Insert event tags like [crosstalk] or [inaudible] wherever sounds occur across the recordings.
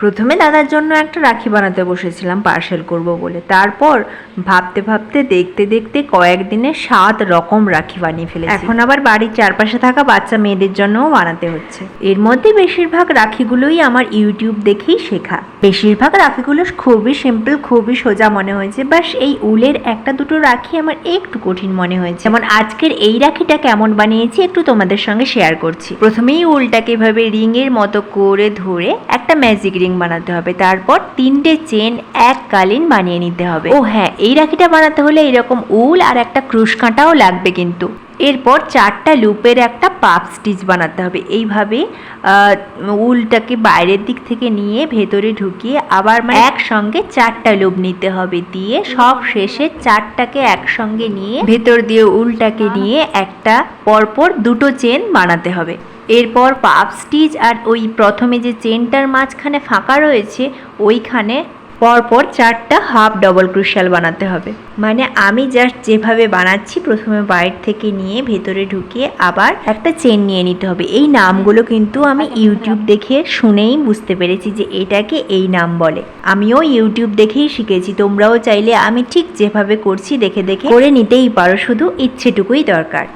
প্রথমে দাদার জন্য একটা রাখি বানাতে বসেছিলাম পার্সেল করব বলে। তারপর ভাবতে ভাবতে দেখতে দেখতে কয়েকদিনে সাত রকম রাখি বানিয়ে ফেলেছি। এখন আবার বাড়ির চারপাশে থাকা বাচ্চা মেয়েদের জন্যও বানাতে হচ্ছে। এর মধ্যে বেশিরভাগ রাখিগুলোই আমার ইউটিউব দেখেই শেখা। বেশিরভাগ রাখিগুলো খুবই সিম্পল খুবই সোজা মনে হয়েছে বাস এই উলের একটা দুটো রাখি আমার একটু কঠিন মনে হয়েছে। যেমন আজকের এই রাখিটা কেমন বানিয়েছি একটু তোমাদের সঙ্গে শেয়ার করছি। প্রথমেই উলটাকে এভাবে রিং এর মতো করে ধরে একটা ম্যাজিক রিং বানাতে হবে। তারপর তিনটে চেন এককালীন বানিয়ে নিতে হবে। ও হ্যাঁ এই রাখিটা বানাতে হলে এরকম উল আর একটা ক্রুশ কাঁটাও লাগবে কিন্তু। এরপর চারটা লুপের একটা পাপ স্টিচ বানাতে হবে। এইভাবে উলটাকে বাইরের দিক থেকে নিয়ে ভেতরে ঢুকিয়ে আবার মানে একসঙ্গে চারটা লুপ নিতে হবে। দিয়ে সব শেষে চারটাকে একসঙ্গে নিয়ে ভেতর দিয়ে উলটাকে নিয়ে একটা পরপর দুটো চেন বানাতে হবে। এরপর পাপ স্টিচ আর ওই প্রথমে যে চেনটার মাঝখানে ফাঁকা রয়েছে, ওইখানে পরপর চারটা হাফ ডবল ক্রুশাল বানাতে হবে। মানে আমি জাস্ট যেভাবে বানাচ্ছি, প্রথমে বাইর থেকে নিয়ে ভেতরে ঢুকিয়ে আবার একটা চেন নিয়ে নিতে হবে। এই নামগুলো কিন্তু আমি ইউটিউব দেখে শুনেই বুঝতে পেরেছি যে এটাকে এই নাম বলে। আমিও ইউটিউব দেখেই শিখেছি, তোমরাও চাইলে আমি ঠিক যেভাবে করছি দেখে দেখে করে নিতেই পারো, শুধু ইচ্ছেটুকুই দরকার।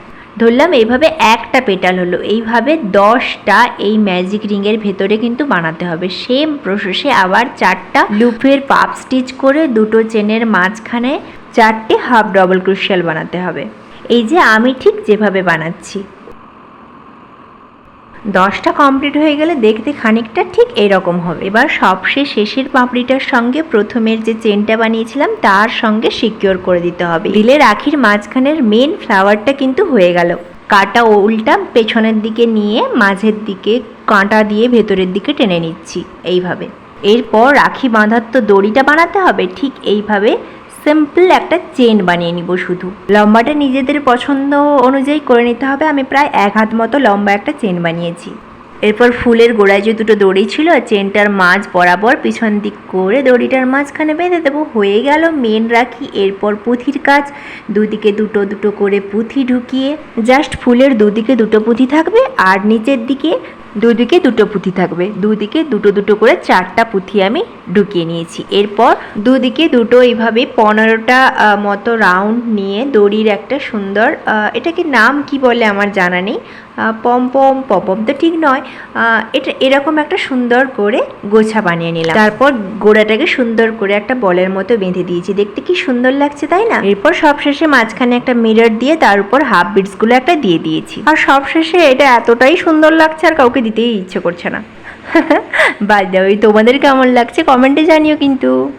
ধরলাম, এইভাবে একটা পেটাল হলো। এইভাবে দশটা এই ম্যাজিক রিংয়ের ভেতরে কিন্তু বানাতে হবে। সেম প্রসেসে আবার চারটা লুফের পাপ স্টিচ করে দুটো চেনের মাঝখানে চারটে হাফ ডবল ক্রুশিয়াল বানাতে হবে। এই যে আমি ঠিক যেভাবে বানাচ্ছি। দশটা কমপ্লিট হয়ে গেলে দেখতে খানিকটা ঠিক এরকম হবে। এবার সবশেষ শেষের পাপড়িটার সঙ্গে প্রথমের যে চেনটা বানিয়েছিলাম, তার সঙ্গে সিকিওর করে দিতে হবে। দিলে রাখির মাঝখানের মেন ফ্লাওয়ারটা কিন্তু হয়ে গেল। কাটা উল্টা পেছনের দিকে নিয়ে মাঝের দিকে কাঁটা দিয়ে ভেতরের দিকে টেনে নিচ্ছি, এইভাবে। এরপর রাখি বাঁধার তো দড়িটা বানাতে হবে, ঠিক এইভাবে সিম্পল একটা চেন বানিয়ে নিব শুধু। লম্বাটা নিজেদের পছন্দ অনুযায়ী করে নিতে হবে। আমি প্রায় এক হাত মতো লম্বা একটা চেন বানিয়েছি। এরপর ফুলের গোড়ায় যে দুটো দড়ি ছিল চেনটার মাঝ বরাবর পিছন দিক করে দড়িটার মাঝখানে বেঁধে দেবো। হয়ে গেল মেন রাখি। এরপর পুঁথির কাজ। দুদিকে দুটো দুটো করে পুঁথি ঢুকিয়ে, জাস্ট ফুলের দুদিকে দুটো পুঁথি থাকবে, আর নিচের দিকে দুদিকে দুটো পুঁথি থাকবে। দুদিকে দুটো দুটো করে চারটা পুঁথি আমি ঢুকিয়ে নিয়েছি। এরপর দুদিকে দুটো এইভাবে পনেরোটা মতো রাউন্ড নিয়ে দড়ির একটা সুন্দর এটাকে নাম কি বলে আমার জানা নেই। পম পম পপম তো ঠিক নয়। এটা এরকম একটা সুন্দর করে গোছা বানিয়ে নিলাম। তারপর গোড়াটাকে সুন্দর করে একটা বলের মতো বেঁধে দিয়েছি। দেখতে কি সুন্দর লাগছে, তাই না? এরপর সবশেষে মাঝখানে একটা মিরর দিয়ে তার উপর হাফ বিটসগুলো একটা দিয়ে দিয়েছি। আর সবশেষে এটা এতটাই সুন্দর লাগছে আর কাউকে দিতেই ইচ্ছে করছে না। [laughs] বাদ দাও তোমাদের কেমন লাগছে? কমেন্টে জানিও কিন্তু।